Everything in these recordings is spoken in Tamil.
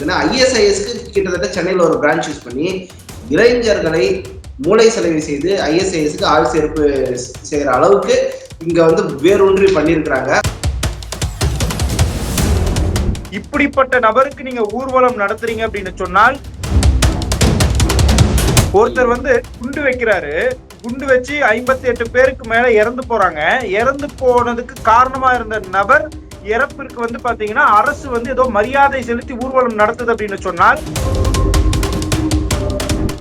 இருக்குன்னா ஐஎஸ்ஐஎஸ்க்கு கிட்டத்தட்ட சென்னையில் ஒரு பிரான்ச் யூஸ் பண்ணி இளைஞர்களை மூளை செலவு செய்து ஐஎஸ்ஐஎஸ்க்கு ஆள் சேர்ப்பு செய்யற அளவுக்கு இங்க வந்து வேரூன்றி பண்ணியிருக்கிறாங்க. இப்படிப்பட்ட நபருக்கு நீங்க ஊர்வலம் நடத்துறீங்க அப்படின்னு சொன்னால் ஒருத்தர் வந்து குண்டு வைக்கிறாரு. குண்டு வச்சு ஐம்பத்தி எட்டு பேருக்கு மேல இறந்து போறாங்க. இறந்து போனதுக்கு காரணமா இருந்த நபர் இறப்பிற்கு வந்து பாத்தீங்கன்னா அரசு வந்து ஏதோ மரியாதை செலுத்தி ஊர்வலம் நடத்துது அப்படின்னு சொன்னால்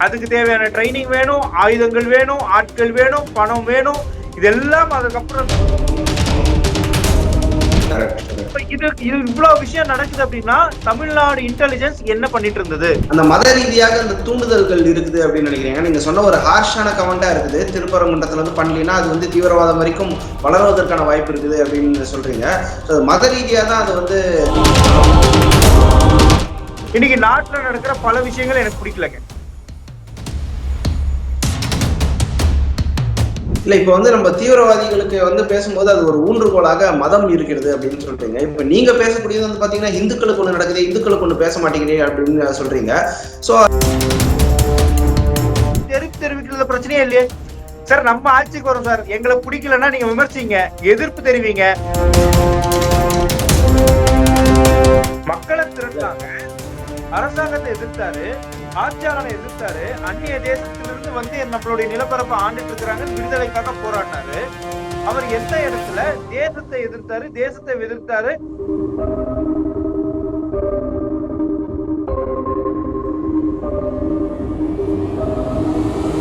அதுக்கு தேவையான ட்ரைனிங் வேணும் ஆயுதங்கள் வேணும் ஆட்கள் வேணும் பணம் வேணும் இதெல்லாம் அதுக்கப்புறம் இது இது இவ்வளவு விஷயம் நடக்குது அப்படின்னா தமிழ்நாடு இன்டெலிஜென்ஸ் என்ன பண்ணிட்டு இருந்தது? அந்த மத ரீதியாக அந்த தூண்டுதல்கள் இருக்குது அப்படின்னு நினைக்கிறீங்க. நீங்க சொன்ன ஒரு ஹார்ஷான கமெண்டா இருக்குது. திருப்பரங்குன்றத்துல வந்து பண்ணலினா அது வந்து தீவிரவாதம் வரைக்கும் வளருவதற்கான வாய்ப்பு இருக்குது அப்படின்னு சொல்றீங்க. மத ரீதியா தான் அது வந்து இன்னைக்கு நாட்டுல நடக்கிற பல விஷயங்கள் எனக்கு பிடிக்கலங்க. இல்ல இப்ப வந்து நம்ம தீவிரவாதிகளுக்கு வந்து பேசும்போது அது ஒரு ஊன்றுகோலாக மதம் இருக்கிறது அப்படின்னு சொல்றீங்க. இப்ப நீங்க பேசக்கூடியது வந்து பாத்தீங்கன்னா இந்துக்களுக்கு ஒண்ணு நடக்குது இந்துக்களுக்கு ஒண்ணு பேச மாட்டேங்கிறீங்க அப்படின்னு சொல்றீங்க. சோ தெரு தெரிவிக்கிறதுல பிரச்சனையே இல்லையே. சார் நம்ம ஆட்சிக்கு வரும் சார். எங்களை பிடிக்கலன்னா நீங்க விமர்சிங்க எதிர்ப்பு தெரிவிங்க. மக்களை திரட்டாங்க. அரசாங்கத்தை எதிர்த்தாரு ஆட்சியாளனை எதிர்த்தாரு அந்நிய தேசத்திலிருந்து வந்து நம்மளுடைய நிலப்பரப்பை ஆண்டுட்டு இருக்கிறாங்க விடுதலைக்காக போராடினாரு. அவர் எந்த இடத்துல? தேசத்தை எதிர்த்தாரு தேசத்தை எதிர்த்தாரு.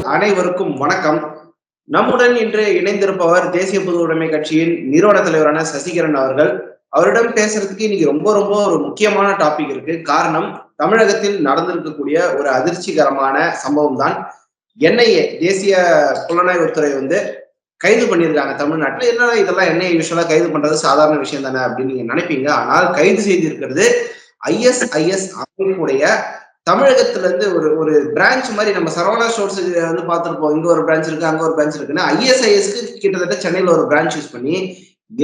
அனைவருக்கும் வணக்கம். நம்முடன் இன்று இணைந்திருப்பவர் தேசிய பொது உடைமை கட்சியின் நிறுவன தலைவரான சசிகரன் அவர்கள். அவரிடம் பேசுறதுக்கு இன்னைக்கு ரொம்ப ரொம்ப ஒரு முக்கியமான டாபிக் இருக்கு. காரணம் தமிழகத்தில் நடந்திருக்கக்கூடிய ஒரு அதிர்ச்சிகரமான சம்பவம் தான் என்ஐஏ தேசிய புலனாய்வுத்துறை வந்து கைது பண்ணியிருக்காங்க தமிழ்நாட்டில். என்னடா இதெல்லாம் என்ஐஏ யூஸ்வலா கைது பண்றது சாதாரண விஷயம் தானே அப்படின்னு நீங்க நினைப்பீங்க. ஆனால் கைது செய்திருக்கிறது ஐஎஸ்ஐஎஸ் அமைப்புடைய தமிழகத்துல இருந்து ஒரு ஒரு பிரான்ச் மாதிரி நம்ம சரவணா ஸ்டோர்ஸ் வந்து பார்த்துருப்போம். இங்க ஒரு பிரான்ச் இருக்கு அங்க ஒரு பிரான்ச் இருக்குன்னா. ஐஎஸ்ஐஎஸ்க்கு கிட்டத்தட்ட சென்னையில ஒரு பிரான்ச் யூஸ் பண்ணி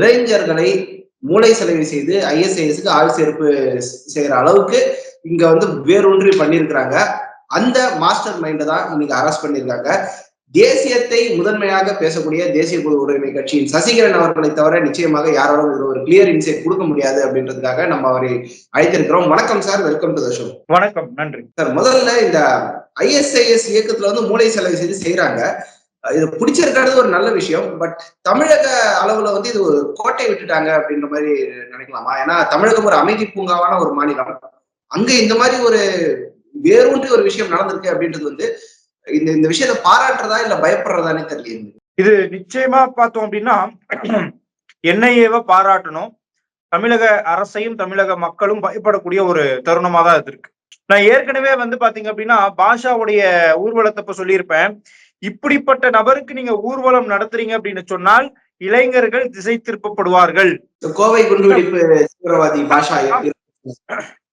இளைஞர்களை மூளை செலவு செய்து ஐஎஸ்ஐஎஸ்க்கு ஆள் சேர்ப்பு செய்யற அளவுக்கு இங்க வந்து வேரூன்றி பண்ணியிருக்கிறாங்க அந்த மாஸ்டர் மைண்டை தான் இன்னைக்கு அரெஸ்ட் பண்ணியிருக்காங்க தேசியத்தை முதன்மையாக பேசக்கூடிய தேசிய பொது உடைமை கட்சியின் சசிகரன் அவர்களை தவிர நிச்சயமாக யாராலும் இதுல ஒரு கிளியர் இன்சைட் கொடுக்க முடியாது அப்படின்றதுக்காக நம்ம அவரை அழைத்திருக்கிறோம். வணக்கம் sir welcome to the show வணக்கம். நன்றி. சார் முதல்ல இந்த ஐஎஸ்ஐஎஸ் இயக்கத்துல வந்து மூளை செலவு செய்து செய்யறாங்க இது பிடிச்சிருக்கிறது ஒரு நல்ல விஷயம். பட் தமிழக அளவுல வந்து இது ஒரு கோட்டை விட்டுட்டாங்க அப்படின்ற மாதிரி நினைக்கலாமா? ஏன்னா தமிழகம் ஒரு அமைதி பூங்காவான ஒரு மாநிலம். அங்க இந்த மாதிரி ஒரு வேரூன்றி ஒரு விஷயம் நடந்திருக்கு அப்படின்றது வந்து இந்த இந்த விஷயத்தை பாராட்டுறதா இல்ல பயப்படுறதானே தெரியல இது நிச்சயமா பார்த்தோம் அப்படின்னா என்ஐஏவை பாராட்டணும். தமிழக அரசையும் தமிழக மக்களும் பயப்படக்கூடிய ஒரு தருணமா தான் இது இருக்கு. நான் ஏற்கனவே வந்து பாத்தீங்க அப்படின்னா பாஷாவுடைய ஊர்வலத்தை இப்ப சொல்லியிருப்பேன். இப்படிப்பட்ட நபருக்கு நீங்க ஊர்வலம் நடத்துறீங்க அப்படின்னு சொன்னால் இளைஞர்கள் திசை திருப்பப்படுவார்கள். கோவை குண்டுவெடிப்பு தீவிரவாதி பாஷா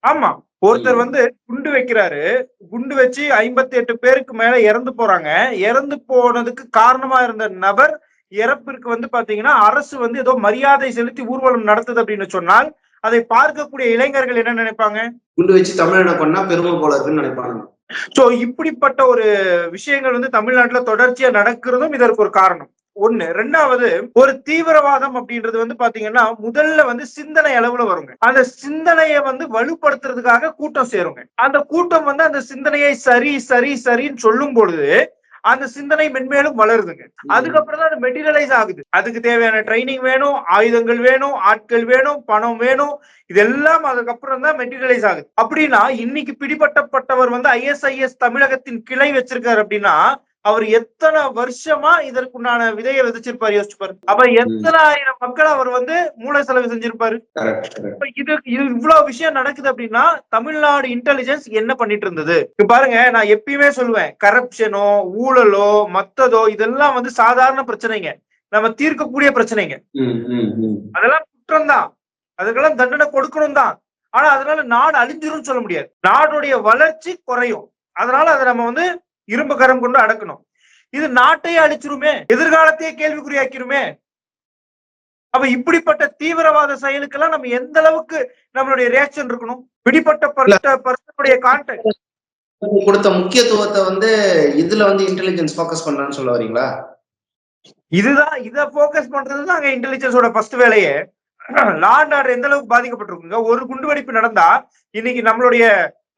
ஆமா. ஒருத்தர் வந்து குண்டு வைக்கிறாரு. குண்டு வச்சு ஐம்பத்தி எட்டு பேருக்கு மேல இறந்து போறாங்க. இறந்து போனதுக்கு காரணமா இருந்த நபர் இறப்பிற்கு வந்து பாத்தீங்கன்னா அரசு வந்து ஏதோ மரியாதை செலுத்தி ஊர்வலம் நடத்துது அப்படின்னு சொன்னால் அதை பார்க்கக்கூடிய இளைஞர்கள் என்ன நினைப்பாங்க? குண்டு வச்சு தமிழனை கொன்னா பெருமை போல இருக்குன்னு நினைப்பாங்க. சோ இப்படிப்பட்ட ஒரு விஷயங்கள் வந்து தமிழ்நாட்டுல தொடர்ச்சியா நடக்கிறதும் இதற்கு ஒரு காரணம். ஒண்ணு. ரெண்டாவது ஒரு தீவிரவாதம் அப்படின்றது வந்து பாத்தீங்கன்னா முதல்ல வந்து சிந்தனை அளவுல வருங்க. அந்த சிந்தனையை வந்து வலுப்படுத்துறதுக்காக கூட்டம் சேருங்க. அந்த கூட்டம் வந்து அந்த சிந்தனையை சரி சரி சரின்னு சொல்லும் பொழுது அந்த சிந்தனை மென்மேலும் வளருதுங்க. அதுக்கப்புறம் தான் அது மெட்டீரியலைஸ் ஆகுது. அதுக்கு தேவையான ட்ரைனிங் வேணும் ஆயுதங்கள் வேணும் ஆட்கள் வேணும் பணம் வேணும் இதெல்லாம் அதுக்கப்புறம் தான் மெட்டீரியலைஸ் ஆகுது. அப்படின்னா இன்னைக்கு பிடிபட்டப்பட்டவர் வந்து ஐஎஸ்ஐஎஸ் தமிழகத்தின் கிளை வச்சிருக்காரு அப்படின்னா அவர் எத்தனை வருஷமா இதற்குண்டான விதையை விதைச்சிருப்பாரு யோசிச்சு பாரு அப்ப எத்தனை ஆயிரம் மக்கள் அவர் வந்து மூளை செலவு செஞ்சிருப்பாரு? இது இது இவ்வளவு விஷயம் நடக்குது அப்படின்னா தமிழ்நாடு இன்டெலிஜென்ஸ் என்ன பண்ணிட்டு இருந்தது? பாருங்க நான் எப்பயுமே சொல்லுவேன் கரப்ஷனோ ஊழலோ மத்ததோ இதெல்லாம் வந்து சாதாரண பிரச்சனைங்க. நம்ம தீர்க்கக்கூடிய பிரச்சனைங்க. அதெல்லாம் குற்றம் தான் அதுக்கெல்லாம் தண்டனை கொடுக்கணும் தான் ஆனா அதனால நாடு அழிஞ்சிரும் சொல்ல முடியாது. நாடுடைய வளர்ச்சி குறையும். அதனால அதை நம்ம வந்து இரும்பு கரம் கொண்டு அடக்கணும். இது நாட்டையே அழிச்சிருமே எதிர்காலத்தையே கேள்விக்குறியாக்கிருமே. அப்ப இப்படிப்பட்ட தீவிரவாத செயலுக்கெல்லாம் நம்ம எந்த அளவுக்கு நம்மளுடைய ரியாக்ஷன் இருக்கணும்? பிடிப்பட்ட பர்சனுடைய கான்டாக்ட் கொடுத்த முக்கியத்துவத்தை வந்து இதுல வந்து இன்டெலிஜென்ஸ் ஃபோக்கஸ் பண்றான்னு சொல்ல வரீங்களா? இதுதான் இத போக்கஸ் பண்றதுதான் அங்க இன்டெலிஜென்ஸோட ஃபர்ஸ்ட் வேலையே. லாண்ட் ஆர்டர் எந்த அளவுக்கு பாதிக்கப்பட்டிருக்குங்க? ஒரு குண்டுவெடிப்பு நடந்தா இன்னைக்கு நம்மளுடைய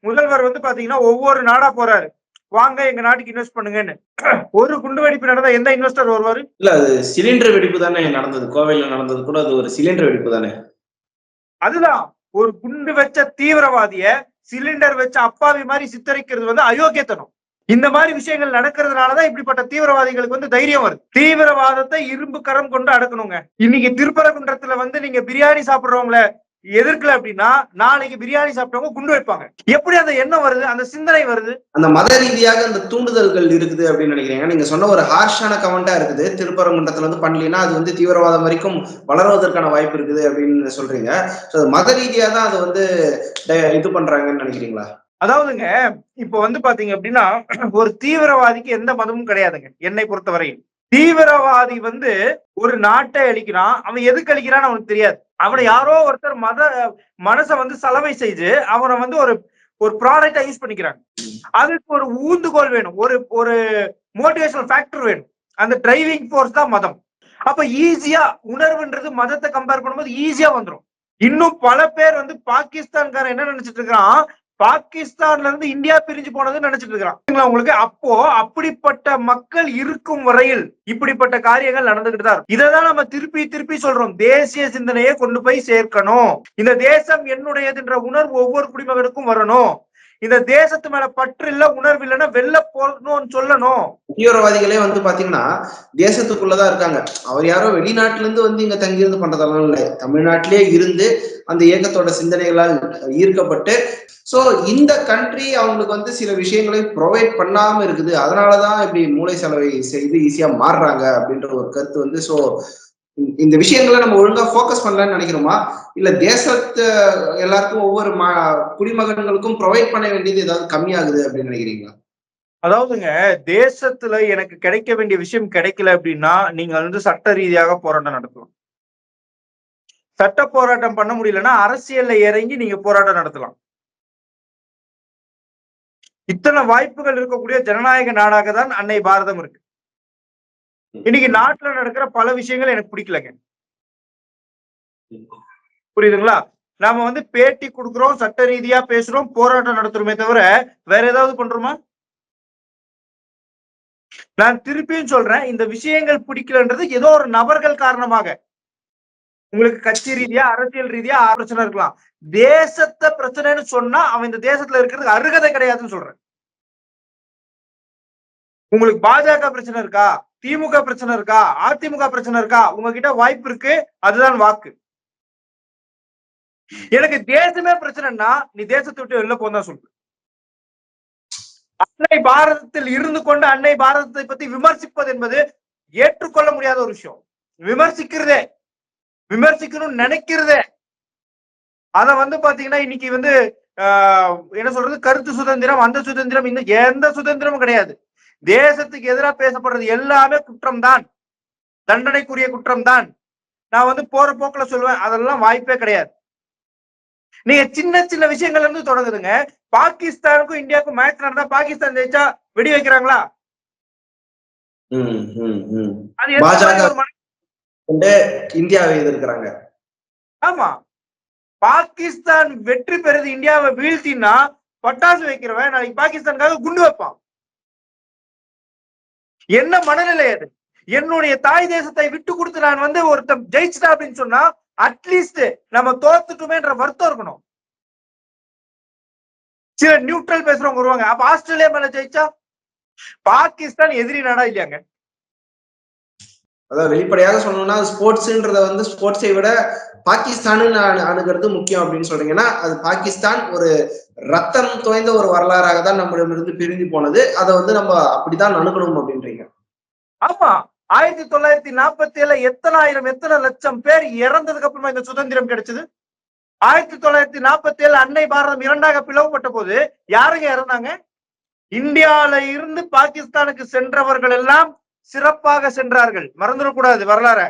முதல்வர் வந்து பாத்தீங்கன்னா ஒவ்வொரு நாடா போறாரு. வாங்க எங்க நாட்டுக்கு இன்வெஸ்ட் பண்ணுங்கன்னு. ஒரு குண்டுவெடிப்பு நடந்தா எந்த இன்வெஸ்டர் வருவாரு? இல்ல அது சிலிண்டர் வெடிப்பு தானே நடந்தது. கோவையில நடந்தது கூட அது ஒரு சிலிண்டர் வெடிப்பு தானே. அதுதான். ஒரு குண்டு வச்ச தீவிரவாதிய சிலிண்டர் வச்ச அப்பாவி மாதிரி சித்தரிக்கிறது வந்து அயோக்கியத்தனம். இந்த மாதிரி விஷயங்கள் நடக்கிறதுனாலதான் இப்படிப்பட்ட தீவிரவாதிகளுக்கு வந்து தைரியம் வருது. தீவிரவாதத்தை இரும்பு கரம் கொண்டு அடக்கணுங்க. இன்னைக்கு திருப்பரங்குன்றத்துல வந்து நீங்க பிரியாணி சாப்பிடுறவங்கள எதிர்க்கல அப்படின்னா நாளைக்கு பிரியாணி சாப்பிட்டவங்க குண்டு வைப்பாங்க. எப்படி அந்த எண்ணம் வருது? அந்த சிந்தனை வருது? அந்த மத ரீதியாக அந்த தூண்டுதல்கள் இருக்குது அப்படின்னு நினைக்கிறீங்க. நீங்க சொன்ன ஒரு ஹார்ஷான கமெண்டா இருக்குது. திருப்பரங்குன்றத்துல வந்து பண்ணலனா அது வந்து தீவிரவாதம் வரைக்கும் வளருவதற்கான வாய்ப்பு இருக்குது அப்படின்னு சொல்றீங்க. மத ரீதியா தான் அது வந்து இது பண்றாங்கன்னு நினைக்கிறீங்களா? அதாவதுங்க இப்ப வந்து பாத்தீங்க அப்படின்னா ஒரு தீவிரவாதிக்கு எந்த மதமும் கிடையாதுங்க. என்னை பொறுத்தவரையில். தீவிரவாதி வந்து ஒரு நாட்டை அழிக்கிறான். அவன் எதுக்கு அழிக்கிறான்னு அவனுக்கு தெரியாது. அவனை யாரோ ஒருத்தர் மத மனசை வந்து சலவை செய்து அவனை வந்து ஒரு ஒரு ப்ராடக்டா யூஸ் பண்ணிக்கிறாங்க. அதுக்கு ஒரு ஊந்துகோல் வேணும். ஒரு ஒரு மோட்டிவேஷனல் ஃபேக்டர் வேணும். அந்த டிரைவிங் ஃபோர்ஸ் தான் மதம். அப்ப ஈஸியா உணர்வுன்றது மதத்தை கம்பேர் பண்ணும்போது ஈஸியா வந்துரும். இன்னும் பல பேர் வந்து பாகிஸ்தான்காரன் என்ன நினைச்சிட்டு இருக்கான்? பாகிஸ்தான்ல இருந்து இந்தியா பிரிஞ்சு போனதுன்னு நினைச்சிட்டு இருக்கிறான் உங்களுக்கு அப்போ அப்படிப்பட்ட மக்கள் இருக்கும் வரையில் இப்படிப்பட்ட காரியங்கள் நடந்துகிட்டு தான் இதைதான் நம்ம திருப்பி திருப்பி சொல்றோம். தேசிய சிந்தனையை கொண்டு போய் சேர்க்கணும். இந்த தேசம் என்னுடையதுன்ற உணர்வு ஒவ்வொரு குடிமகனுக்கும் வரணும். இந்த தேசத்து மேல பற்று இல்ல உணர்வு இல்லைன்னா வெளில போகணும்னு சொல்லணும். தீவிரவாதிகளே வந்து பாத்தீங்கன்னா தேசத்துக்குள்ளதான் இருக்காங்க. அவர் யாரோ வெளிநாட்டுல இருந்து வந்து இங்க தங்கியிருந்து பண்றதெல்லாம் இல்லை. தமிழ்நாட்டிலே இருந்து அந்த இயக்கத்தோட சிந்தனைகளால் ஈர்க்கப்பட்டு சோ இந்த கண்ட்ரி அவங்களுக்கு வந்து சில விஷயங்களை ப்ரொவைட் பண்ணாம இருக்குது. அதனாலதான் இப்படி மூளை செலவை செய்து ஈஸியா மாறுறாங்க அப்படின்ற ஒரு கருத்து வந்து சோ இந்த விஷயங்களை நம்ம ஒழுங்கா ஃபோக்கஸ் பண்ணலன்னு நினைக்கிறோமா? இல்ல தேசத்தை எல்லாருக்கும் ஒவ்வொரு ம- குடிமகன்களுக்கும் ப்ரொவைட் பண்ண வேண்டியது ஏதாவது கம்மியாகுது அப்படின்னு நினைக்கிறீங்களா? அதாவதுங்க தேசத்துல எனக்கு கிடைக்க வேண்டிய விஷயம் கிடைக்கல அப்படின்னா நீங்க வந்து சட்ட ரீதியாக போராட்டம் நடத்தலாம். சட்ட போராட்டம் பண்ண முடியலன்னா அரசியல்ல இறங்கி நீங்க போராட்டம் நடத்தலாம். இத்தனை வாய்ப்புகள் இருக்கக்கூடிய ஜனநாயக நாடாக தான் அன்னை பாரதம் இருக்கு. இன்னைக்கு நாட்டுல நடக்கிற பல விஷயங்கள் எனக்கு பிடிக்கலங்க. புரியுதுங்களா? நாம வந்து பேட்டி கொடுக்குறோம் சட்ட ரீதியா பேசுறோம் போராட்டம் நடத்துறோமே தவிர வேற ஏதாவது பண்றோமா? நான் திருப்பியும் சொல்றேன் இந்த விஷயங்கள் பிடிக்கலன்றது ஏதோ ஒரு நபர்கள் காரணமாக. உங்களுக்கு கட்சி ரீதியா அரசியல் ரீதியா பிரச்சனை இருக்கலாம். தேசத்தை பிரச்சனைன்னு சொன்னா அவன் இந்த தேசத்துல இருக்கிறதுக்கு அருகதை கிடையாதுன்னு சொல்றேன். உங்களுக்கு பாஜக பிரச்சனை இருக்கா? திமுக பிரச்சனை இருக்கா? அதிமுக பிரச்சனை இருக்கா? உங்ககிட்ட வாய்ப்பு இருக்கு. அதுதான் வாக்கு. எனக்கு தேசமே பிரச்சனைன்னா நீ தேசத்தை விட்டு வெளில போந்தான் சொல்லு அன்னை பாரதத்தில் இருந்து கொண்டு அன்னை பாரதத்தை பத்தி விமர்சிப்பது என்பது ஏற்றுக்கொள்ள முடியாத ஒரு விஷயம். விமர்சிக்கிறதே. விமர்சிக்கணும்னு நினைக்கிறதே. அத வந்து பாத்தீங்கன்னா இன்னைக்கு வந்து ஆஹ், என்ன சொல்றது? கருத்து சுதந்திரம் அந்த சுதந்திரம் இந்த எந்த சுதந்திரமும் கிடையாது. தேசத்துக்கு எதிராக பேசப்படுறது எல்லாமே குற்றம் தான் தண்டனைக்குரிய குற்றம் தான் நான் வந்து போற போக்குல சொல்லுவேன் அதெல்லாம் வாய்ப்பே கிடையாது. நீங்க சின்ன சின்ன விஷயங்கள்ல இருந்து தொடங்குதுங்க. பாகிஸ்தானுக்கும் இந்தியாவுக்கும் மேட்ச் நடந்தா பாகிஸ்தான் ஜெயிச்சா வெடி வைக்கிறாங்களா? இந்தியாவை எதிர்க்கிறாங்க. ஆமா. பாகிஸ்தான் வெற்றி பெறுது இந்தியாவை வீழ்த்தினா பட்டாசு வைக்கிறவன் நாளைக்கு பாகிஸ்தானுக்காக குண்டு வைப்பான். என்ன மனநிலை அது? என்னுடைய தாய் தேசத்தை விட்டு கொடுத்து நான் வந்து ஒருத்தன் ஜெயிச்சிட்டா அப்படின்னு சொன்னா அட்லீஸ்ட் நம்ம தோத்துட்டுமேன்ற வருத்தம் இருக்கணும். சில நியூட்ரல் பேசுறவங்க வருவாங்க. அப்ப ஆஸ்திரேலியா மேல ஜெயிச்சா? பாகிஸ்தான் எதிரி நாடா இல்லையாங்க? அதாவது வெளிப்படையாக சொல்லணும்னா ஸ்போர்ட்ஸ்ன்றத வந்து ஸ்போர்ட்ஸை விட பாகிஸ்தானு அணுகிறது முக்கியம் அப்படின்னு சொல்றீங்கன்னா அது பாகிஸ்தான் ஒரு ரத்தம் தோய்ந்த ஒரு வரலாறாக தான் நம்மிடமிருந்து பிரிஞ்சு போனது. அதை வந்து நம்ம அப்படிதான் அணுகணும் அப்படின்றீங்க. ஆமா. ஆயிரத்தி தொள்ளாயிரத்தி நாற்பத்தி ஏழுல எத்தனாயிரம் எத்தனை லட்சம் பேர் இறந்ததுக்கு அப்புறமா இந்த சுதந்திரம் கிடைச்சது? ஆயிரத்தி தொள்ளாயிரத்தி நாற்பத்தி ஏழு அன்னை பாரதம் இரண்டாக பிளவுபட்ட போது யாருங்க இறந்தாங்க? இந்தியால இருந்து பாகிஸ்தானுக்கு சென்றவர்கள் எல்லாம் சிறப்பாக சென்றார்கள். மறந்துடக்கூடாது வரலாற.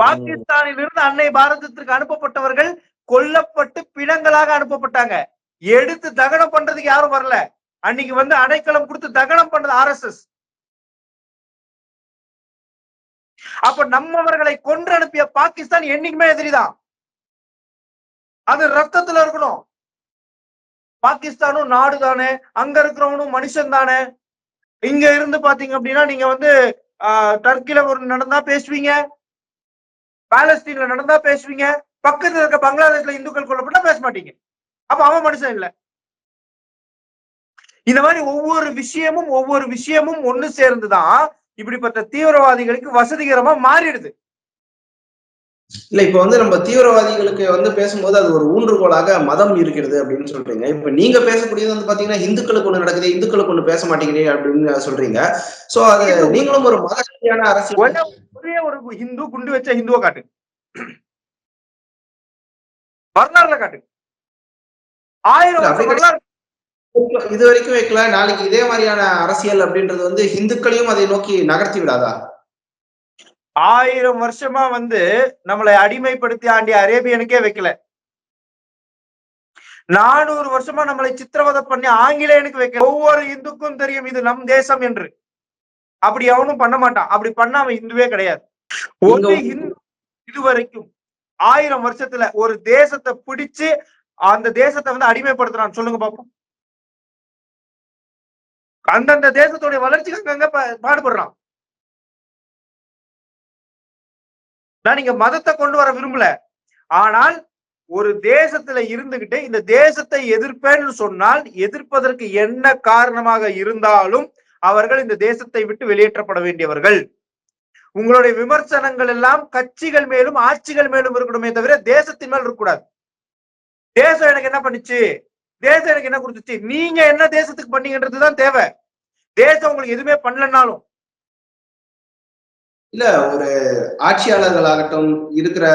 பாகிஸ்தானில் இருந்து அன்னை பாரதத்திற்கு அனுப்பப்பட்டவர்கள் கொல்லப்பட்டு பிணங்களாக அனுப்பப்பட்டாங்க. எடுத்து தகனம் பண்றதுக்கு யாரும் வரல. அன்னைக்கு வந்து அடைக்கலம் கொடுத்து தகனம் பண்ணது எஸ் அப்ப நம்மவர்களை கொன்று அனுப்பிய பாகிஸ்தான் என்னைக்குமே எதிரிதான் அது ரத்தத்துல இருக்கணும். பாகிஸ்தானும் நாடு தானே அங்க இருக்கிறவனும் மனுஷன் தானே இங்க இருந்து பாத்தீங்க அப்படின்னா நீங்க வந்து ஆஹ், டர்க்கில ஒரு நடந்தா பேசுவீங்க. பாலஸ்தீன்ல நடந்தா பேசுவீங்க. பக்கத்துல இருக்க பங்களாதேஷ்ல இந்துக்கள் கொல்லப்பட்டா பேச மாட்டீங்க. அப்ப அவன் மனுஷன் இல்ல. இந்த மாதிரி ஒவ்வொரு விஷயமும் ஒவ்வொரு விஷயமும் ஒண்ணு சேர்ந்துதான் இப்படிப்பட்ட தீவிரவாதிகளுக்கு வசதிகரமா மாறிடுது. இல்ல இப்ப வந்து நம்ம தீவிரவாதிகளுக்கு வந்து பேசும்போது அது ஒரு ஊன்றுகோலாக மதம் இருக்கிறது அப்படின்னு சொல்றீங்க. இப்ப நீங்க பேசக்கூடியது வந்து பாத்தீங்கன்னா இந்துக்களுக்கு ஒண்ணு நடக்குது இந்துக்களுக்கு ஒண்ணு பேச மாட்டேங்கிறீங்க அப்படின்னு சொல்றீங்க. சோ அது நீங்களும் ஒரு மத அரசியல் ஒரே ஒரே ஒரு ஹிந்து குண்டு வச்ச ஹிந்துவை காட்டு வரலாறுல காட்டு. ஆயிரம் இது வரைக்கும் வைக்கல. நாளைக்கு இதே மாதிரியான அரசியல் அப்படின்றது வந்து இந்துக்களையும் அதை நோக்கி நகர்த்தி விடாதா? ஆயிரம் வருஷமா வந்து நம்மளை அடிமைப்படுத்தி ஆண்டிய அரேபியனுக்கே வைக்கல. நானூறு வருஷமா நம்மளை சித்திரவதை பண்ணி ஆங்கிலேயனுக்கு வைக்கல. ஒவ்வொரு இந்துக்கும் தெரியும் இது நம் தேசம் என்று. அப்படி எவனும் பண்ண மாட்டான். அப்படி பண்ண அவன் இந்துவே கிடையாது. ஒரு இந்து இதுவரைக்கும். ஆயிரம் வருஷத்துல ஒரு தேசத்தை பிடிச்சு அந்த தேசத்தை வந்து அடிமைப்படுத்துறான். சொல்லுங்க பாப்போம். அந்தந்த தேசத்துடைய வளர்ச்சிக்கு அங்கங்க பாடுபடுறான். நான் நீங்க மதத்தை கொண்டு வர விரும்பல. ஆனால் ஒரு தேசத்துல இருந்துகிட்டு இந்த தேசத்தை எதிர்ப்பேன்னு சொன்னால் எதிர்ப்பதற்கு என்ன காரணமாக இருந்தாலும் அவர்கள் இந்த தேசத்தை விட்டு வெளியேற்றப்பட வேண்டியவர்கள். உங்களுடைய விமர்சனங்கள் எல்லாம் கட்சிகள் மேலும் ஆட்சிகள் மேலும் இருக்கணுமே தவிர தேசத்தின் மேல் இருக்கக்கூடாது. தேசம் எனக்கு என்ன பண்ணுச்சு? தேசம் எனக்கு என்ன கொடுத்துச்சு? நீங்க என்ன தேசத்துக்கு பண்ணீங்கன்றதுதான் தேவை. தேசம் உங்களுக்கு எதுவுமே பண்ணலனாலும். இல்ல ஒரு ஆட்சியாளர்களாகட்டும் இருக்கிற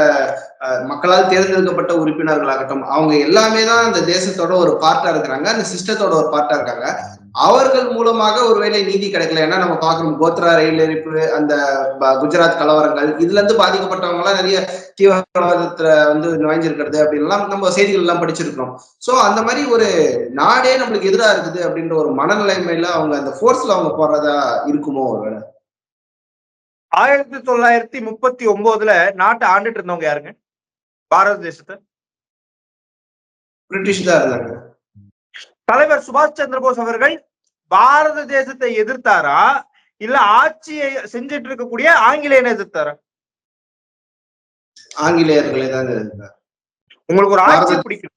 மக்களால் தேர்ந்தெடுக்கப்பட்ட உறுப்பினர்களாகட்டும் அவங்க எல்லாமே தான் அந்த தேசத்தோட ஒரு பார்ட்டா இருக்கிறாங்க. அந்த சிஸ்டத்தோட ஒரு பார்ட்டா இருக்காங்க. அவர்கள் மூலமாக ஒருவேளை நீதி கிடைக்கல. ஏன்னா நம்ம பாக்குறோம் கோத்ரா ரயில் எரிப்பு அந்த குஜராத் கலவரங்கள் இதுல இருந்து பாதிக்கப்பட்டவங்க எல்லாம் நிறைய தீவிரவாதத்துல வந்து நுழைஞ்சிருக்கிறது அப்படின்லாம் நம்ம செய்திகள் எல்லாம் படிச்சிருக்கிறோம். சோ அந்த மாதிரி ஒரு நாடே நம்மளுக்கு எதிரா இருக்குது அப்படின்ற ஒரு மனநிலைமையில அவங்க அந்த போர்ஸ்ல அவங்க போறதா இருக்குமோ ஒருவேளை? ஆயிரத்தி தொள்ளாயிரத்தி முப்பத்தி ஒன்பதுல நாட்டை ஆண்டுட்டு இருந்தவங்க யாருங்க? பாரத தேசத்தை? பிரிட்டிஷ் தான் இருந்தாங்க. தலைவர் சுபாஷ் சந்திர போஸ் அவர்கள் பாரத தேசத்தை எதிர்த்தாரா? இல்ல ஆட்சியை செஞ்சிட்டு இருக்கக்கூடிய ஆங்கிலேயனை எதிர்த்தாரா? ஆங்கிலேயர்களே தான் உங்களுக்கு ஒரு ஆட்சி பிடிக்கல?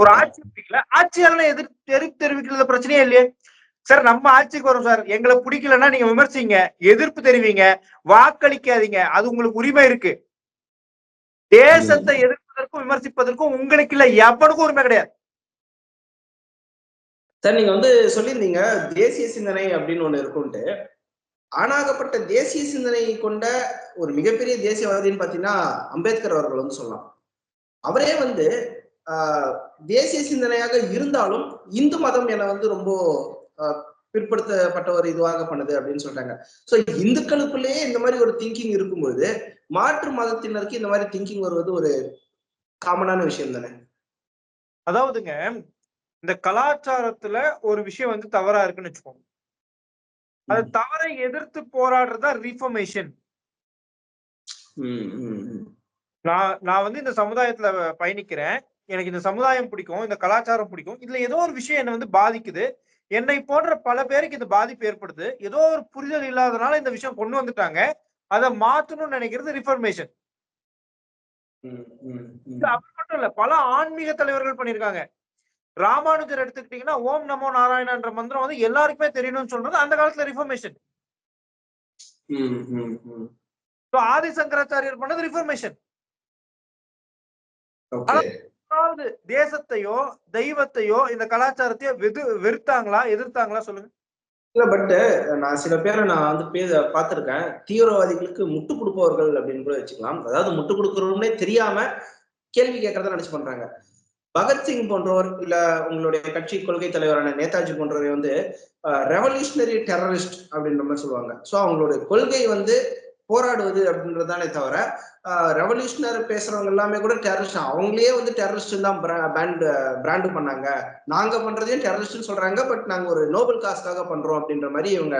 ஒரு ஆட்சி பிடிக்கல? ஆட்சியாளனை எதிர் எதிர்ப்பு தெரிவிக்கிறது பிரச்சனையே இல்லையே. சார் நம்ம ஆட்சிக்கு வரும் சார் எங்களை பிடிக்கலன்னா நீங்க விமர்சிங்க எதிர்ப்பு தெரிவிங்க வாக்களிக்காதீங்க. அது உங்களுக்கு உரிமை இருக்கு. தேசத்தை எதிர்ப்பதற்கும் விமர்சிப்பதற்கும் உங்களுக்கு இல்ல எவனுக்கும் உரிமை கிடையாது. சார் நீங்க வந்து சொல்லியிருந்தீங்க தேசிய சிந்தனை அப்படின்னு ஒண்ணு இருக்கும்ட்டு ஆணாகப்பட்ட தேசிய சிந்தனை கொண்ட ஒரு மிகப்பெரிய தேசியவாதின்னு பாத்தீங்கன்னா அம்பேத்கர் அவர்கள் வந்து சொல்லலாம். அவரே வந்து ஆஹ், தேசிய சிந்தனையாக இருந்தாலும் இந்து மதம் என வந்து ரொம்ப பிற்படுத்தப்பட்ட ஒரு இதுவாக பண்ணுது அப்படின்னு சொல்றாங்க சோ இந்துக்களுக்குள்ளேயே இந்த மாதிரி ஒரு திங்கிங் இருக்கும்போது மாற்று மதத்தினருக்கு இந்த மாதிரி திங்கிங் வருவது ஒரு காமனான விஷயம் தானே? அதாவதுங்க இந்த கலாச்சாரத்துல ஒரு விஷயம் வந்து தவறா இருக்குன்னு வச்சுக்கோங்க. அது தவறை எதிர்த்து போராடுறதா ரிஃபர்மேஷன். நான் நான் வந்து இந்த சமுதாயத்துல பயணிக்கிறேன். எனக்கு இந்த சமுதாயம் பிடிக்கும் இந்த கலாச்சாரம் பிடிக்கும். இதுல ஏதோ ஒரு விஷயம் என்னை வந்து பாதிக்குது. என்னை போன்ற பல பேருக்கு இந்த பாதிப்பு ஏற்படுது. ஏதோ ஒரு புரிதல் இல்லாதனால இந்த விஷயம் கொண்டு வந்துட்டாங்க. அதை மாத்தணும்னு நினைக்கிறது ரிஃபர்மேஷன் அப்படி மட்டும் இல்ல பல ஆன்மீக தலைவர்கள் பண்ணிருக்காங்க ராமானுஜர் எடுத்துக்கிட்டீங்கன்னா ஓம் நமோ நாராயணன்ற மந்திரம் வந்து எல்லாருக்குமே தெரியணும்னு சொல்றது அந்த காலத்துல ரிஃபர்மேஷன் ம். ஆதிசங்கராச்சாரியர் பண்ணது ரிஃபர்மேஷன். அதாவது தேசத்தையோ தெய்வத்தையோ இந்த கலாச்சாரத்தையோ வெது வெறுத்தாங்களா எதிர்த்தாங்களா சொல்லுங்க. இல்ல பட் நான் சில பேரை நான் வந்து பே பார்த்திருக்கேன். தீவிரவாதிகளுக்கு முட்டு கொடுப்பவர்கள் அப்படின்னு கூட வச்சுக்கலாம். அதாவது முட்டு கொடுக்கறவங்களே தெரியாம கேள்வி கேட்கறத நினைச்சு பண்றாங்க. பகத்சிங் போன்றவர் இல்ல உங்களுடைய கட்சி கொள்கை தலைவரான நேதாஜி போன்றவரை வந்து ரெவல்யூஷனரி டெரரிஸ்ட் அப்படின்ற மாதிரி சொல்லுவாங்க. சோ அவங்களுடைய கொள்கை வந்து போராடுவது அப்படின்றதானே தவிர ரெவல்யூஷனர் பேசுறவங்க எல்லாமே கூட டெரரிஸ்ட் அவங்களே வந்து டெரரிஸ்ட் தான் பிராண்ட் பிராண்டு பண்ணாங்க. நாங்க பண்றதையும் டெரரிஸ்ட்னு சொல்றாங்க. பட் நாங்க ஒரு நோபல் காஸ்க்காக பண்றோம் அப்படின்ற மாதிரி இவங்க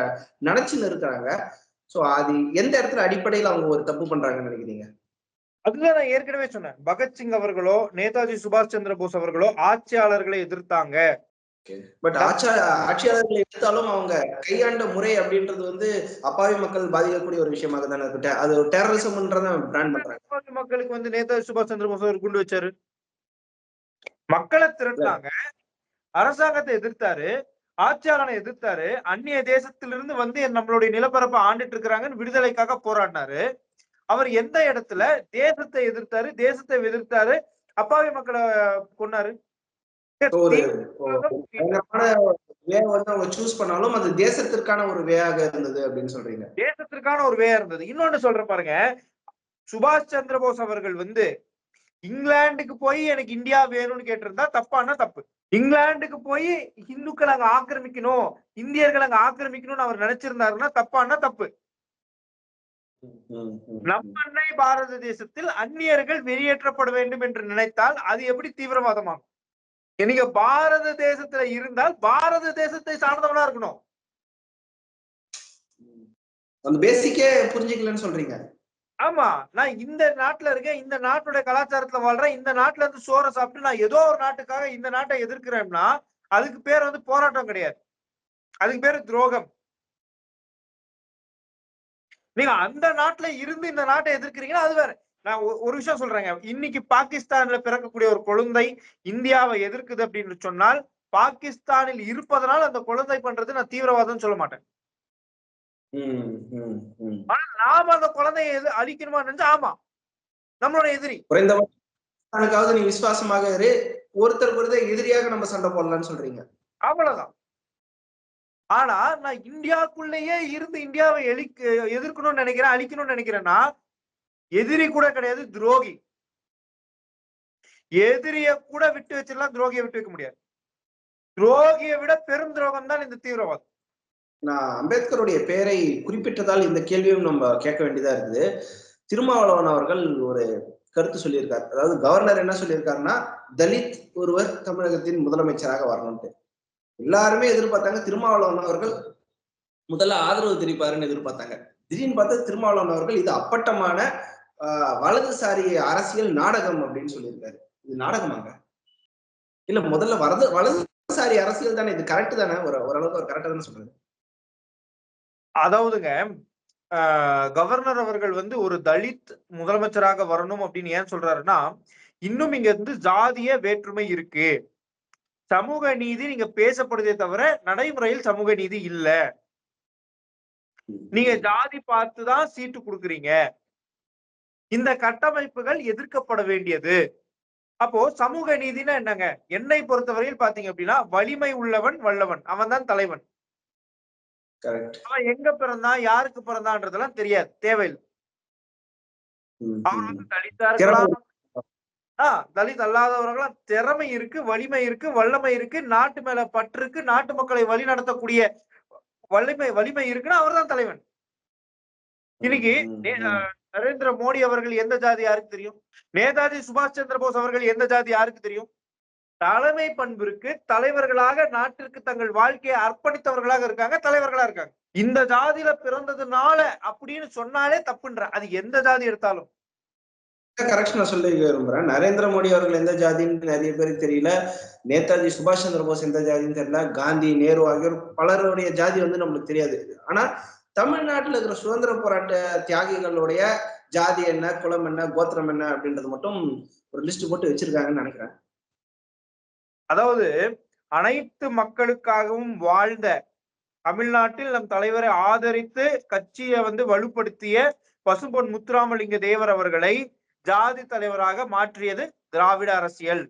நினைச்சுன்னு இருக்கிறாங்க. ஸோ அது எந்த இடத்துல அடிப்படையில் அவங்க ஒரு தப்பு பண்றாங்கன்னு நினைக்கிறீங்க? அதுதான் நான் ஏற்கனவே சொன்னேன். பகத்சிங் அவர்களோ நேதாஜி சுபாஷ் சந்திர போஸ் அவர்களோ ஆட்சியாளர்களை எதிர்த்தாங்க. பட் ஆட்சி ஆட்சியாளர்களை எடுத்தாலும் அவங்க கையாண்ட முறை அப்படின்றது வந்து அப்பாவி மக்கள் பாதிக்கக்கூடிய ஒரு விஷயமாக தானே இருக்கு. அது ஒரு டெரரிசம்ன்றத பிராண்ட் பண்றாங்க. முக்காவாசி மக்களுக்கு வந்து நேதாஜி சுபாஷ் சந்திர போஸ் அவர் குண்டு வச்சாரு. மக்களை திரட்டாங்க அரசாங்கத்தை எதிர்த்தாரு. ஆட்சியாளனை எதிர்த்தாரு. அந்நிய தேசத்திலிருந்து வந்து நம்மளுடைய நிலப்பரப்பை ஆண்டுட்டு இருக்கிறாங்கன்னு விடுதலைக்காக போராடினாரு. அவர் எந்த இடத்துல? தேசத்தை எதிர்த்தாரு தேசத்தை எதிர்த்தாரு. அப்பாவி மக்களை அது தேசத்திற்கான ஒரு வேயாக இருந்தது அப்படின்னு சொல்றீங்க. தேசத்திற்கான ஒரு வேயா இருந்தது. இன்னொன்னு சொல்றேன் பாருங்க. சுபாஷ் சந்திர போஸ் அவர்கள் வந்து இங்கிலாந்துக்கு போய் எனக்கு இந்தியா வேணும்னு கேட்டிருந்தா தப்பானா தப்பு? இங்கிலாந்துக்கு போய் இந்துக்களை அங்க ஆக்கிரமிக்கணும் இந்தியர்களை அங்க ஆக்கிரமிக்கணும்னு அவர் நினைச்சிருந்தாருன்னா தப்பானா தப்பு? நம்ம அன்னை பாரத தேசத்தில் அந்நியர்கள் வெளியேற்றப்பட வேண்டும் என்று நினைத்தால் அது எப்படி தீவிரவாதமாகும்? நீங்க பாரத தேசத்துல இருந்தால் பாரத தேசத்தை சார்ந்தவனா இருக்கணும். அந்த பேசிக்கே புரிஞ்சுக்கலன்னு சொல்றீங்க. ஆமா நான் இந்த நாட்டுல இருக்கேன் இந்த நாட்டுடைய கலாச்சாரத்துல வாழ்றேன் இந்த நாட்டுல இருந்து சோறை சாப்பிட்டு நான் ஏதோ ஒரு நாட்டுக்காக இந்த நாட்டை எதிர்க்கிறேன்னா அதுக்கு பேர் வந்து போராட்டம் கிடையாது. அதுக்கு பேரு துரோகம். நீங்க அந்த நாட்டுல இருந்து இந்த நாட்டை எதிர்க்கிறீங்கன்னா அது வேற. நான் ஒரு விஷயம் சொல்றேங்க. இன்னைக்கு பாகிஸ்தான்ல பிறக்கக்கூடிய ஒரு குழந்தை இந்தியாவை எதிர்க்குது அப்படின்னு சொன்னால் பாகிஸ்தானில் இருப்பதனால் அந்த குழந்தை பண்றது நான் தீவிரவாதம் சொல்ல மாட்டேன். ம். நாம அந்த குழந்தைய எது அழிக்கணுமா நினைச்சா ஆமா. நம்மளோட எதிரி. குறைந்தபட்சம் நீ விசுவாசமாக இரு. ஒருத்தருக்கு ஒருத்தர் எதிரியாக நம்ம சண்டை போடலாம்னு சொல்றீங்க. அவ்வளவுதான். ஆனா நான் இந்தியாக்குள்ளேயே இருந்து இந்தியாவை எலிக்க எதிர்க்கணும்னு நினைக்கிறேன் அழிக்கணும்னு நினைக்கிறேன்னா எதிரி கூட கிடையாது துரோகி. எதிரிய கூட விட்டு வச்சிடலாம் துரோகியை விட்டு வைக்க முடியாது. துரோகியை விட பெரும் துரோகம் தான் இந்த தீவிரவாதம். நான் அம்பேத்கருடைய பெயரை குறிப்பிட்டதால் இந்த கேள்வியும் நம்ம கேட்க வேண்டியதா இருக்குது. திருமாவளவன் அவர்கள் ஒரு கருத்து சொல்லியிருக்காரு. அதாவது கவர்னர் என்ன சொல்லியிருக்காருன்னா தலித் ஒருவர் தமிழகத்தின் முதலமைச்சராக வரணும்ட்டு எல்லாருமே எதிர்பார்த்தாங்க. திருமாவளவன் அவர்கள் முதல்ல ஆதரவு தெரிவிப்பாருன்னு எதிர்பார்த்தாங்க. திடீர்னு பார்த்தா திருமாவளவன் அவர்கள் இது அப்பட்டமான ஆஹ், வலதுசாரி அரசியல் நாடகம் அப்படின்னு சொல்லியிருக்காரு. இது நாடகமாங்க. இல்ல முதல்ல வரது வலதுசாரி அரசியல் தானே இது கரெக்ட் தானே? ஒரு ஓரளவுக்கு ஒரு கரெக்டா தானே சொல்றது? அதாவதுங்க ஆஹ், கவர்னர் அவர்கள் வந்து ஒரு தலித் முதலமைச்சராக வரணும் அப்படின்னு ஏன் சொல்றாருன்னா இன்னும் இங்க இருந்து ஜாதிய வேற்றுமை இருக்கு. சமூக நீதி நீங்க பேசப்படுதே தவிர நடைமுறையில் சமூக நீதி இல்ல. நீங்க ஜாதி பார்த்து தான் சீட்டு கொடுக்குறீங்க. இந்த கட்டமைப்புகள் எதிர்க்கப்பட வேண்டியது. அப்போ சமூக நீதினா என்னங்க? என்னை பொறுத்தவரையில் பாத்தீங்க அப்படின்னா வலிமை உள்ளவன் வல்லவன். அவன் தான் தலைவன் அவன் எங்க பிறந்தான் யாருக்கு பிறந்தான்றதெல்லாம் தெரியாது. தேவையில்லை. அவன் வந்து தலித்தா இருக்கலாம் ஆஹ் தலித் அல்லாதவர்களா திறமை இருக்கு வலிமை இருக்கு வல்லமை இருக்கு நாட்டு மேல பற்று இருக்கு நாட்டு மக்களை வழி நடத்தக்கூடிய வலிமை வலிமை இருக்குன்னா அவர்தான் தலைவன். இன்னைக்கு நரேந்திர மோடி அவர்கள் எந்த ஜாதி யாருக்கு தெரியும்? நேதாஜி சுபாஷ் சந்திர போஸ் அவர்கள் எந்த ஜாதி யாருக்கு தெரியும்? தலைமை பண்பிற்கு தலைவர்களாக நாட்டிற்கு தங்கள் வாழ்க்கையை அர்ப்பணித்தவர்களாக இருக்காங்க தலைவர்களா இருக்காங்க. இந்த ஜாதியில பிறந்ததுனால அப்படின்னு சொன்னாலே தப்புன்ற அது எந்த ஜாதி எடுத்தாலும். கரெக்ஷன் நான் சொல்லி விரும்புறேன். நரேந்திர மோடி அவர்கள் எந்த ஜாதின்னு நிறைய பேருக்கு தெரியல. நேதாஜி சுபாஷ் சந்திர போஸ் எந்த ஜாதின்னு தெரியல. காந்தி நேரு ஆகியோர் பலருடைய ஜாதி வந்து நம்மளுக்கு தெரியாது. ஆனா தமிழ்நாட்டுல இருக்கிற சுதந்திர போராட்ட தியாகிகளுடைய ஜாதி என்ன குலம் என்ன கோத்திரம் என்ன அப்படின்றது மட்டும் ஒரு லிஸ்ட் போட்டு வச்சிருக்காங்கன்னு நினைக்கிறேன். அதாவது அனைத்து மக்களுக்காகவும் வாழ்ந்த தமிழ்நாட்டில் நம் தலைவரை ஆதரித்து கட்சியை வந்து வலுப்படுத்திய பசும்பொன் முத்துராமலிங்க தேவர் அவர்களை ஜாதி தலைவராக மாற்றியது திராவிட அரசியல்.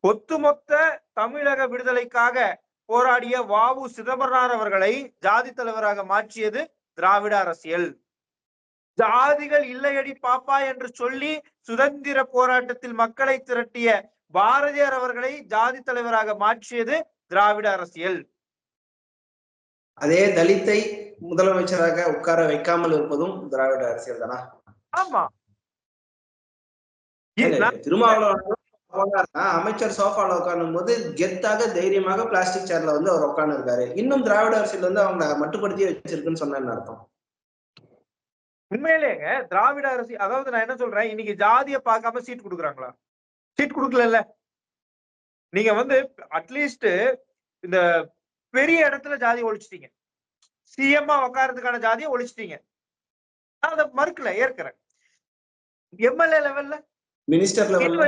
ஒட்டுமொத்த தமிழக விடுதலைக்காக போராடிய வாவு சிதம்பரனார் அவர்களை ஜாதி தலைவராக மாற்றியது திராவிட அரசியல். ஜாதிகள் இல்லையடி பாப்பா என்று சொல்லி சுதந்திர போராட்டத்தில் மக்களை திரட்டிய பாரதியார் அவர்களை ஜாதி தலைவராக மாற்றியது திராவிட அரசியல். அதே தலித்தை முதலமைச்சராக உட்கார வைக்காமல் இருப்பதும் திராவிட அரசியல் தானா? ஆமா ஏ, நான் திருமாவளவன் போனாருன்னா, அமைச்சர் சோஃபால உட்காரும் போது கெத்தாக தைரியமாக பிளாஸ்டிக் சேர்ல வந்து அவர் உட்கார்ந்து இருக்காரு இன்னும் திராவிட அரசியல் வந்து அவங்க மட்டுப்படுத்தி வச்சிருக்குன்னு சொன்னேன்னு அர்த்தம்? உண்மையிலேங்க திராவிட அரசு அதாவது நான் என்ன சொல்றேன்? இன்னைக்கு ஜாதியை பார்க்காம சீட் கொடுக்குறாங்களா? சீட் கொடுக்கல நீங்க வந்து அட்லீஸ்ட் இந்த பெரிய இடத்துல ஜாதி ஒழிச்சிட்டீங்க. சிஎம்மா உட்கார்றதுக்கான ஜாதியை ஒழிச்சிட்டீங்க. அதை மறுக்கல ஏற்கிறேன். எம்எல்ஏ லெவல்ல மினிஸ்டர் லெவல்ல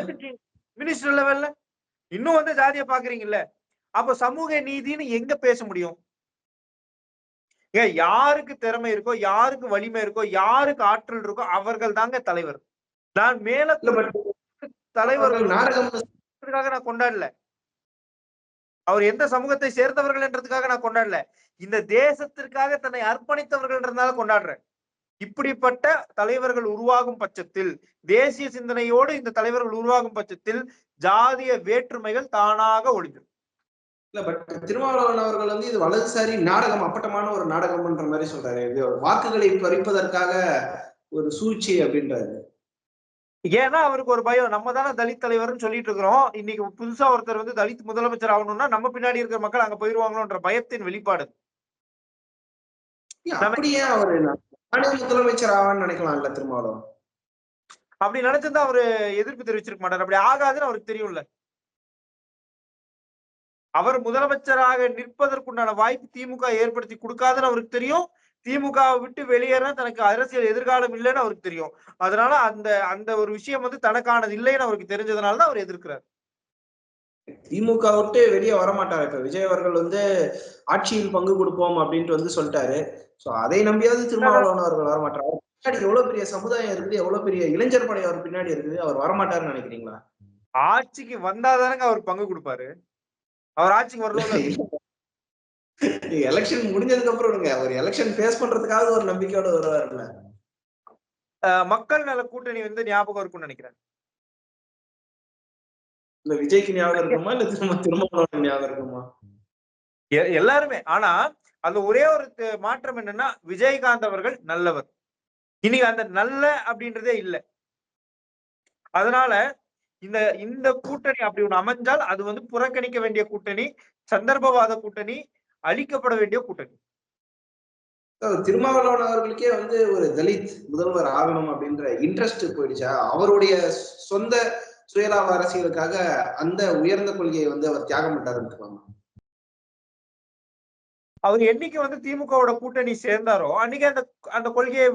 மினிஸ்டர் லெவல்ல இன்னும் வந்து ஜாதியை பாக்குறீங்கல்ல அப்ப சமூக நீதினு எங்க பேச முடியும்? ஏன் யாருக்கு திறமை இருக்கோ யாருக்கு வலிமை இருக்கோ யாருக்கு ஆற்றல் இருக்கோ அவர்கள் தாங்க தலைவர். நான் மேல தலைவர்கள் நாடகம் நான் கொண்டாடல. அவர் எந்த சமூகத்தை சேர்ந்தவர்கள் என்றதுக்காக நான் கொண்டாடல. இந்த தேசத்திற்காக தன்னை அர்ப்பணித்தவர்கள்ன்றதுனால கொண்டாடுறேன். இப்படிப்பட்ட தலைவர்கள் உருவாகும் பட்சத்தில் தேசிய சிந்தனையோடு இந்த தலைவர்கள் உருவாகும் பட்சத்தில் ஜாதிய வேற்றுமைகள் தானாக ஒழிஞ்சிடும். இல்ல பட் திருமாவளவன் அவர்கள் வந்து இது வலதுசாரி நாடகம் அப்பட்டமான ஒரு நாடகம்ன்ற மாதிரி சொல்றாரு. இது வாக்குகளை பறிப்பதற்காக ஒரு சூழ்ச்சி அப்படின்றாரு. ஏன்னா அவருக்கு ஒரு பயம். நம்ம தானே தலித் தலைவர்னு சொல்லிட்டு இருக்கிறோம். இன்னைக்கு புதுசா ஒருத்தர் வந்து தலித் முதலமைச்சர் ஆகணும்னா நம்ம பின்னாடி இருக்கிற மக்கள் அங்க போயிருவாங்களோன்ற பயத்தின் வெளிப்பாடு. அப்படியே அவரு நானே முதலமைச்சர் ஆவான்னு நினைக்கலாம்ல திருமாவளவன்? அப்படி நினைச்சிருந்தா அவரு எதிர்ப்பு தெரிவிச்சிருக்க மாட்டார். அப்படி ஆகாதுன்னு அவருக்கு தெரியும்ல. அவர் முதலமைச்சராக நிற்பதற்குண்டான வாய்ப்பு திமுக ஏற்படுத்தி கொடுக்காதுன்னு அவருக்கு தெரியும். திமுக விட்டு வெளியேற தனக்கு அரசியல் எதிர்காலம் இல்லைன்னு அவருக்கு தெரியும். அதனால அந்த அந்த ஒரு விஷயம் வந்து தனக்கானது இல்லைன்னு அவருக்கு தெரிஞ்சதுனால தான் அவர் எதிர்க்கிறார். திமுக விட்டு வெளியே வரமாட்டாரு. இப்ப விஜய் அவர்கள் வந்து ஆட்சியில் பங்கு கொடுப்போம் அப்படின்ட்டு வந்து சொல்லிட்டாரு. சோ அதை நம்பியாவது திருமாவளவன் அவர்கள் வரமாட்டாரு. பின்னாடி எவ்வளவு பெரிய சமுதாயம் இருக்குது எவ்வளவு பெரிய இளைஞர் படை அவர் பின்னாடி இருக்குது அவர் வரமாட்டாருன்னு நினைக்கிறீங்களா? ஆட்சிக்கு வந்தாதானங்க அவர் பங்கு கொடுப்பாரு. அவர் ஆட்சிக்கு வரணும் எலெக்ஷன் முடிஞ்சதுக்கு அப்புறம் விடுங்க ஒரு எலெக்ஷன் ஃபேஸ் பண்றதுக்காக ஒரு நம்பிக்கையோட வருவாருல்ல. மக்கள் நல கூட்டணி வந்து ஞாபகம் இருக்கும்னு நினைக்கிறேன். இல்ல விஜய்க்கு ஞாபகம் இருக்குமா இல்ல திரும்ப திருமாவளவன் ஞாபகம் இருக்குமா? எல்லாருமே. ஆனா அந்த ஒரே ஒரு மாற்றம் என்னன்னா விஜயகாந்த் அவர்கள் நல்லவர். இன்னைக்கு அந்த நல்ல அப்படின்றதே இல்ல. அதனால இந்த இந்த கூட்டணி அப்படி ஒண்ணு அமைஞ்சால் அது வந்து புறக்கணிக்க வேண்டிய கூட்டணி சந்தர்ப்பவாத கூட்டணி அழிக்கப்பட வேண்டிய கூட்டணி. திருமாவளவன் அவர்களுக்கே வந்து ஒரு தலித் முதல்வர் ஆகணும் அப்படின்ற இன்ட்ரெஸ்ட் போயிடுச்சா? அவருடைய சொந்த சுயலாப அரசியலுக்காக அந்த உயர்ந்த கொள்கையை வந்து அவர் தியாகம் பண்ணாரு அவர் என்னைக்கு வந்து திமுகவோட கூட்டணி சேர்ந்தாரோ அன்னைக்கு அந்த அந்த கொள்கையை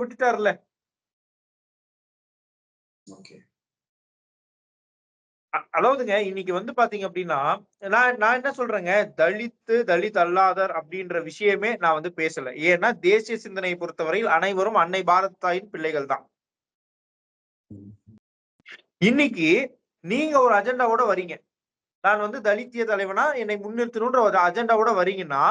அ- அதாவதுங்க இன்னைக்கு வந்து பாத்தீங்க அப்படின்னா நான் நான் என்ன சொல்றேங்க தலித்து தலித் அல்லாதர் அப்படின்ற விஷயமே நான் வந்து பேசல. ஏன்னா தேசிய சிந்தனையை பொறுத்தவரையில் அனைவரும் அன்னை பாரத் தாயின் பிள்ளைகள் தான். இன்னைக்கு நீங்க ஒரு அஜெண்டாவோட வரீங்க. நான் வந்து தலித்திய தலைவனா என்னை முன்னிறுத்தணுன்ற ஒரு அஜெண்டாவோட வரீங்கன்னா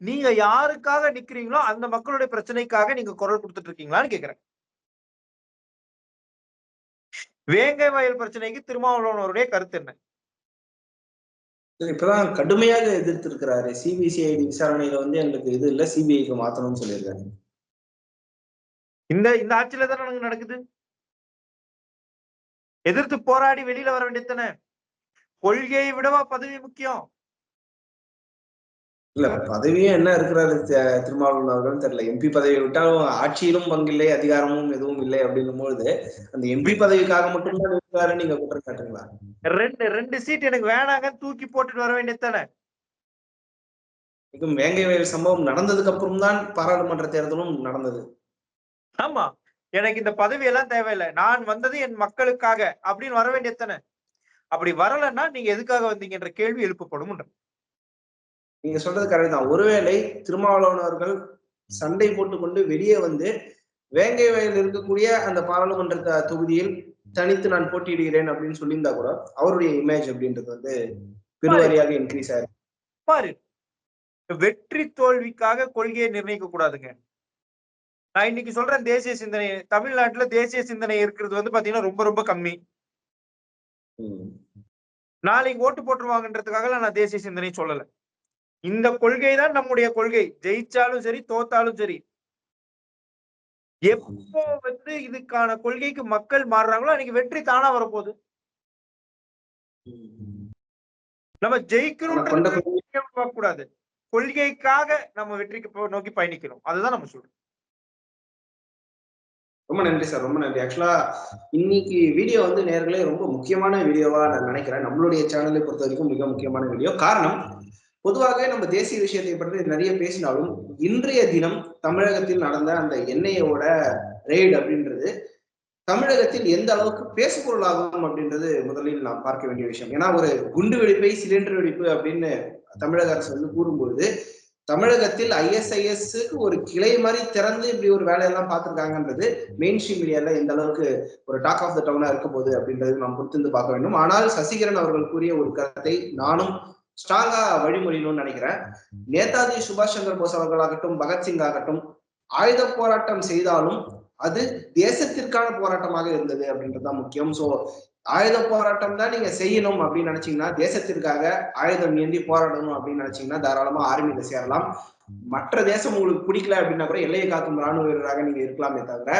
நீங்க யாருக்காக நிக்கிறீங்களோ அந்த மக்களுடைய பிரச்சனைக்காக நீங்க குரல் கொடுத்துட்டு இருக்கீங்களான்னு கேக்குறேன். வேங்கை வயல் பிரச்சனைக்கு திருமாவளவன் அவருடைய கருத்து என்ன? இப்பதான் கடுமையாக எதிர்த்து இருக்கிறாரு சிபிசிஐடி விசாரணையில வந்து எங்களுக்கு இது இல்ல சிபிஐக்கு மாத்தணும்னு சொல்லியிருக்காரு. இந்த இந்த ஆட்சியில தானே நடக்குது? எதிர்த்து போராடி வெளியில வர வேண்டியதானே கொள்கையை விடவா பதவி முக்கியம்? இல்ல பதவியே என்ன இருக்கிறாரு திருமாவளவன் அவர்கள் தெரியல. எம்பி பதவியை விட்டாலும் ஆட்சியிலும் பங்கில்லை அதிகாரமும் எதுவும் இல்லை அப்படின்னும் பொழுது அந்த எம்பி பதவிக்காக மட்டும்தான் இருக்கிறாரு நீங்க குற்றம் காட்டுங்களா ரெண்டு ரெண்டு சீட் எனக்கு வேணாங்கன்னு தூக்கி போட்டுட்டு வர வேண்டியதானே இதுவும் வேங்கை வயல் சம்பவம் நடந்ததுக்கு அப்புறம் தான் பாராளுமன்ற தேர்தலும் நடந்தது. ஆமா. எனக்கு இந்த பதவி எல்லாம் தேவையில்லை. நான் வந்தது என் மக்களுக்காக அப்படின்னு வர வேண்டியதானே அப்படி வரலைன்னா நீங்க எதுக்காக வந்தீங்கன்ற கேள்வி எழுப்பப்படும் நீங்க சொல்றது கரெக்ட் தான். ஒருவேளை திருமாவளவன் அவர்கள் சண்டை போட்டுக்கொண்டு வெளியே வந்து வேங்கை வயலில் இருக்கக்கூடிய அந்த பாராளுமன்ற தொகுதியில் தனித்து நான் போட்டியிடுகிறேன் அப்படின்னு சொல்லியிருந்தா கூட அவருடைய இமேஜ் அப்படின்றது வந்து பெருவாரியாக இன்க்ரீஸ் ஆயிருக்கு. பாரு. வெற்றி தோல்விக்காக கொள்கையை நிர்ணயிக்க கூடாதுங்க. நான் இன்னைக்கு சொல்றேன் தேசிய சிந்தனை. தமிழ்நாட்டுல தேசிய சிந்தனை இருக்கிறது வந்து பாத்தீங்கன்னா ரொம்ப ரொம்ப கம்மி. நாளைக்கு ஓட்டு போட்டுருவாங்கன்றதுக்காக நான் தேசிய சிந்தனை சொல்லல. இந்த கொள்கை தான் நம்முடைய கொள்கை. ஜெயிச்சாலும் சரி தோத்தாலும் சரி. எப்போ வந்து இதுக்கான கொள்கைக்கு மக்கள் மாறுறாங்களோ அன்னைக்கு வெற்றி தானா வரப்போகுது. நம்ம ஜெயிக்கணும் கூடாது கொள்கைக்காக நம்ம வெற்றிக்கு நோக்கி பயணிக்கணும். அதுதான் நம்ம சொல்றோம். ரொம்ப நன்றி சார் ரொம்ப நன்றி. ஆக்சுவலா இன்னைக்கு வீடியோ வந்து நேர்களே ரொம்ப முக்கியமான வீடியோவா நான் நினைக்கிறேன். நம்மளுடைய சேனலை பொறுத்த வரைக்கும் மிக முக்கியமான வீடியோ. காரணம் பொதுவாக நம்ம தேசிய விஷயத்தை பற்றி நிறைய பேசினாலும் இன்றைய தினம் தமிழகத்தில் நடந்த அந்த எண்ணெயோட ரெய்டு அப்படின்றது தமிழகத்தில் எந்த அளவுக்கு பேசுபொருளாகும் அப்படின்றது முதலில் நாம் பார்க்க வேண்டிய விஷயம். ஏன்னா ஒரு குண்டு வெடிப்பை சிலிண்டர் வெடிப்பு அப்படின்னு தமிழக அரசு வந்து கூறும்போது தமிழகத்தில் ஐஎஸ்ஐஎஸ்க்கு ஒரு கிளை மாதிரி திறந்து இப்படி ஒரு வேலையெல்லாம் பார்த்துருக்காங்கன்றது மெயின் ஸ்ட்ரீம் மீடியால எந்த அளவுக்கு ஒரு டாக் ஆஃப் த டவுனா இருக்க போகுது அப்படின்றது நாம் பொறுத்திருந்து பார்க்க வேண்டும். ஆனால் சசிகரன் அவர்கள் கூறிய ஒரு கருத்தை நானும் ஸ்ட்ராங்கா வழிமொழியணும்னு நினைக்கிறேன். நேதாஜி சுபாஷ் சந்திர போஸ் அவர்களாகட்டும் பகத்சிங் ஆகட்டும் ஆயுத போராட்டம் செய்தாலும் அது தேசத்திற்கான போராட்டமாக இருந்தது அப்படின்றதுதான் முக்கியம். சோ ஆயுத போராட்டம் தான் நீங்க செய்யணும் அப்படின்னு நினைச்சீங்கன்னா தேசத்திற்காக ஆயுதம் ஏந்தி போராடணும் அப்படின்னு நினைச்சீங்கன்னா தாராளமா ஆர்மியில சேரலாம். மற்ற தேசம் உங்களுக்கு பிடிக்கல அப்படின்னா கூட எல்லையை காக்கும் ராணுவ வீரராக நீங்க இருக்கலாமே தவிர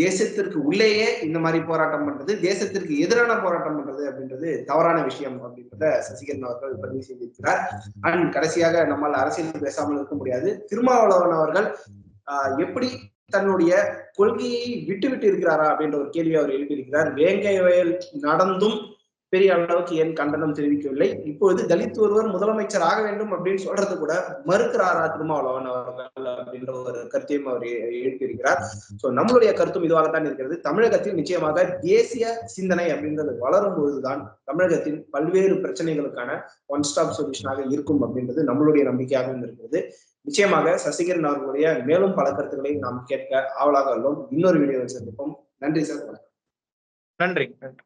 தேசத்திற்கு உள்ளேயே இந்த மாதிரி போராட்டம் பண்றது தேசத்திற்கு எதிரான போராட்டம் பண்றது அப்படின்றது தவறான விஷயம் அப்படின்றத சசிகரன் அவர்கள் பதிவு செய்திருக்கிறார். அண்ட் கடைசியாக நம்மால் அரசியல் பேசாமல் இருக்க முடியாது. திருமாவளவன் அவர்கள் ஆஹ், எப்படி தன்னுடைய கொள்கையை விட்டு விட்டு இருக்கிறாரா அப்படின்ற ஒரு கேள்வி அவர் எழுப்பியிருக்கிறார் வேங்கை வயல் நடந்தும் பெரிய அளவுக்கு ஏன் கண்டனம் தெரிவிக்கவில்லை. இப்போது தலித் ஒருவர் முதலமைச்சர் ஆக வேண்டும் அப்படின்னு சொல்றது கூட மறுக்கிறாரா திருமாவளவன் அவர்கள் அப்படின்ற ஒரு கருத்தையும் அவர் எழுப்பியிருக்கிறார் சோ நம்மளுடைய கருத்தும் இதுவாகத்தான் இருக்கிறது. தமிழகத்தில் நிச்சயமாக தேசிய சிந்தனை அப்படின்றது வளரும் பொழுதுதான் தமிழகத்தின் பல்வேறு பிரச்சனைகளுக்கான ஒன் ஸ்டாப் சொல்யூஷனாக இருக்கும் அப்படின்றது நம்மளுடைய நம்பிக்கையாகவும் இருக்கிறது. நிச்சயமாக சசிகரன் அவர்களுடைய மேலும் பல கருத்துக்களை நாம் கேட்க ஆவலாக உள்ளோம். இன்னொரு வீடியோவில் சந்திப்போம். நன்றி சார். நன்றி. நன்றி.